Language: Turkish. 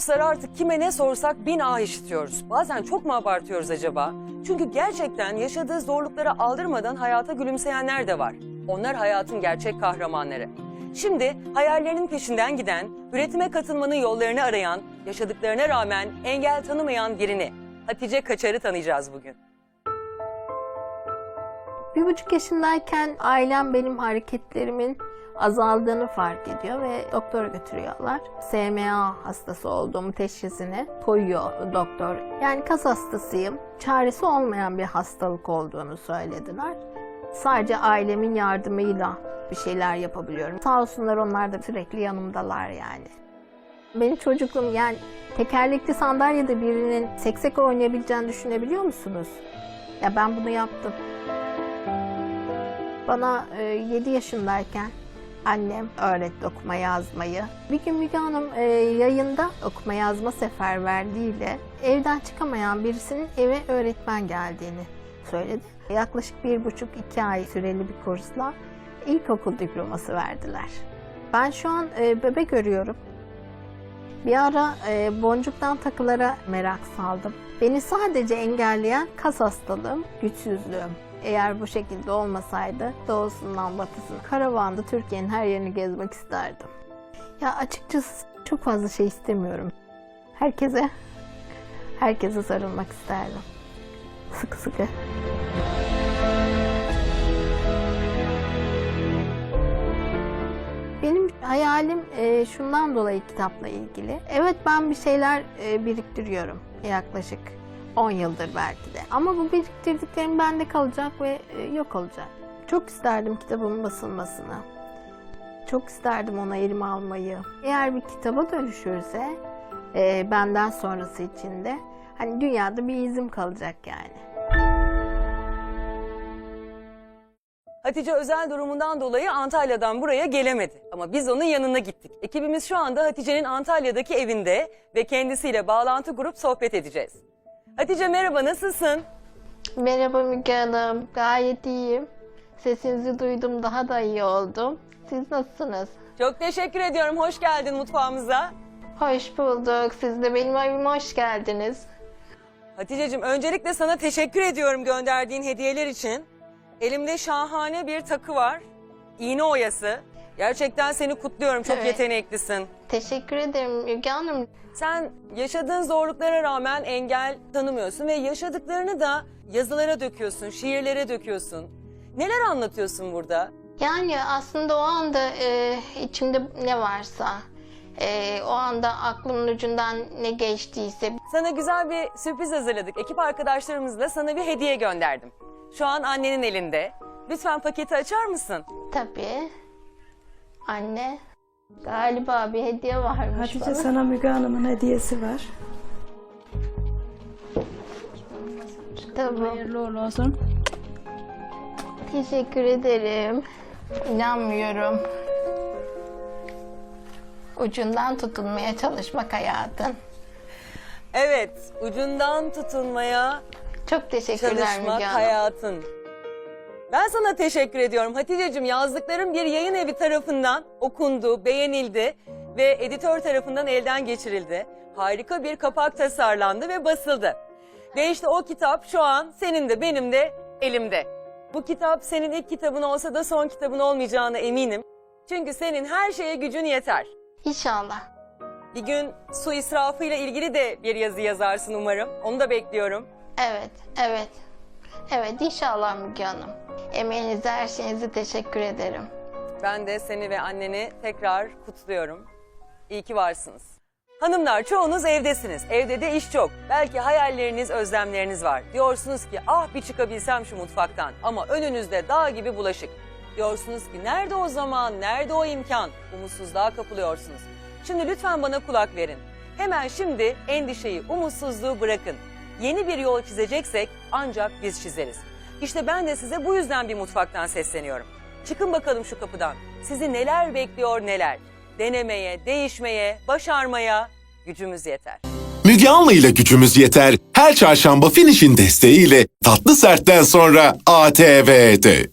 dostlar artık kime ne sorsak bin ah işitiyoruz. Bazen çok mu abartıyoruz acaba? Çünkü gerçekten yaşadığı zorluklara aldırmadan hayata gülümseyenler de var. Onlar hayatın gerçek kahramanları. Şimdi hayallerinin peşinden giden, üretime katılmanın yollarını arayan, yaşadıklarına rağmen engel tanımayan birini, Hatice Kaçar'ı tanıyacağız bugün. Bir buçuk yaşındayken ailem benim hareketlerimin azaldığını fark ediyor ve doktora götürüyorlar. SMA hastası olduğumu teşhisini koyuyor doktor. Yani kas hastasıyım. Çaresi olmayan bir hastalık olduğunu söylediler. Sadece ailemin yardımıyla bir şeyler yapabiliyorum. Sağ olsunlar onlar da sürekli yanımdalar yani. Benim çocukluğum yani tekerlekli sandalyede birinin seksek oynayabileceğini düşünebiliyor musunuz? Ya ben bunu yaptım. Bana e, 7 yaşındayken annem öğretti okuma yazmayı. Bir gün Müge Hanım e, yayında okuma yazma seferberliğiyle evden çıkamayan birisinin eve öğretmen geldiğini söyledi. Yaklaşık bir buçuk iki ay süreli bir kursla ilkokul diploması verdiler. Ben şu an e, bebek görüyorum. Bir ara e, boncuktan takılara merak saldım. Beni sadece engelleyen kas hastalığım, güçsüzlüğüm. Eğer bu şekilde olmasaydı doğusundan batısına karavanda Türkiye'nin her yerini gezmek isterdim. Ya açıkçası çok fazla şey istemiyorum. Herkese, herkese sarılmak isterdim. Sıkı sıkı. Benim hayalim e, şundan dolayı kitapla ilgili. Evet ben bir şeyler e, biriktiriyorum yaklaşık 10 yıldır belki de. Ama bu biriktirdiklerim bende kalacak ve e, yok olacak. Çok isterdim kitabımın basılmasını. Çok isterdim ona elime almayı. Eğer bir kitaba dönüşürse e, benden sonrası için de hani dünyada bir izim kalacak yani. Hatice özel durumundan dolayı Antalya'dan buraya gelemedi. Ama biz onun yanına gittik. Ekibimiz şu anda Hatice'nin Antalya'daki evinde ve kendisiyle bağlantı kurup sohbet edeceğiz. Hatice merhaba nasılsın? Merhaba Müge Hanım, gayet iyiyim. Sesinizi duydum, daha da iyi oldum. Siz nasılsınız? Çok teşekkür ediyorum. Hoş geldin mutfağımıza. Hoş bulduk. Siz de benim evime hoş geldiniz. Hatice'cim öncelikle sana teşekkür ediyorum gönderdiğin hediyeler için. Elimde şahane bir takı var. İğne oyası. Gerçekten seni kutluyorum. Çok Evet. yeteneklisin. Teşekkür ederim Müge Hanım. Sen yaşadığın zorluklara rağmen engel tanımıyorsun ve yaşadıklarını da yazılara döküyorsun, şiirlere döküyorsun. Neler anlatıyorsun burada? Yani aslında o anda e, içimde ne varsa, e, o anda aklımın ucundan ne geçtiyse Sana güzel bir sürpriz hazırladık. Ekip arkadaşlarımızla sana bir hediye gönderdim. Şu an annenin elinde. Lütfen paketi açar mısın? tabii. Anne, galiba bir hediye varmış Hatice bana. sana Müge Hanım'ın hediyesi var. Tamam. Hayırlı uğurlu olsun. Teşekkür ederim. İnanmıyorum. Ucundan tutunmaya çalışmak hayatın. Evet, ucundan tutunmaya Çok teşekkürler çalışmak Müge Hanım. hayatın. Ben sana teşekkür ediyorum Hatice'cim. Yazdıklarım bir yayın evi tarafından okundu, beğenildi ve editör tarafından elden geçirildi. Harika bir kapak tasarlandı ve basıldı. Ve işte o kitap şu an senin de benim de elimde. Bu kitap senin ilk kitabın olsa da son kitabın olmayacağına eminim. Çünkü senin her şeye gücün yeter. İnşallah. Bir gün su israfıyla ilgili de bir yazı yazarsın umarım. Onu da bekliyorum. Evet, evet. Evet inşallah Müge Hanım. Emeğinize, her şeyinize teşekkür ederim. Ben de seni ve anneni tekrar kutluyorum. İyi ki varsınız. Hanımlar çoğunuz evdesiniz. Evde de iş çok. Belki hayalleriniz, özlemleriniz var. Diyorsunuz ki ah bir çıkabilsem şu mutfaktan. Ama önünüzde dağ gibi bulaşık. Diyorsunuz ki nerede o zaman, nerede o imkan? Umutsuzluğa kapılıyorsunuz. Şimdi lütfen bana kulak verin. Hemen şimdi endişeyi, umutsuzluğu bırakın. Yeni bir yol çizeceksek ancak biz çizeriz. İşte ben de size bu yüzden bir mutfaktan sesleniyorum. Çıkın bakalım şu kapıdan. Sizi neler bekliyor neler. Denemeye, değişmeye, başarmaya gücümüz yeter. Müge Anlı ile gücümüz yeter. Her çarşamba Finish'in desteğiyle tatlı sertten sonra ATV'de.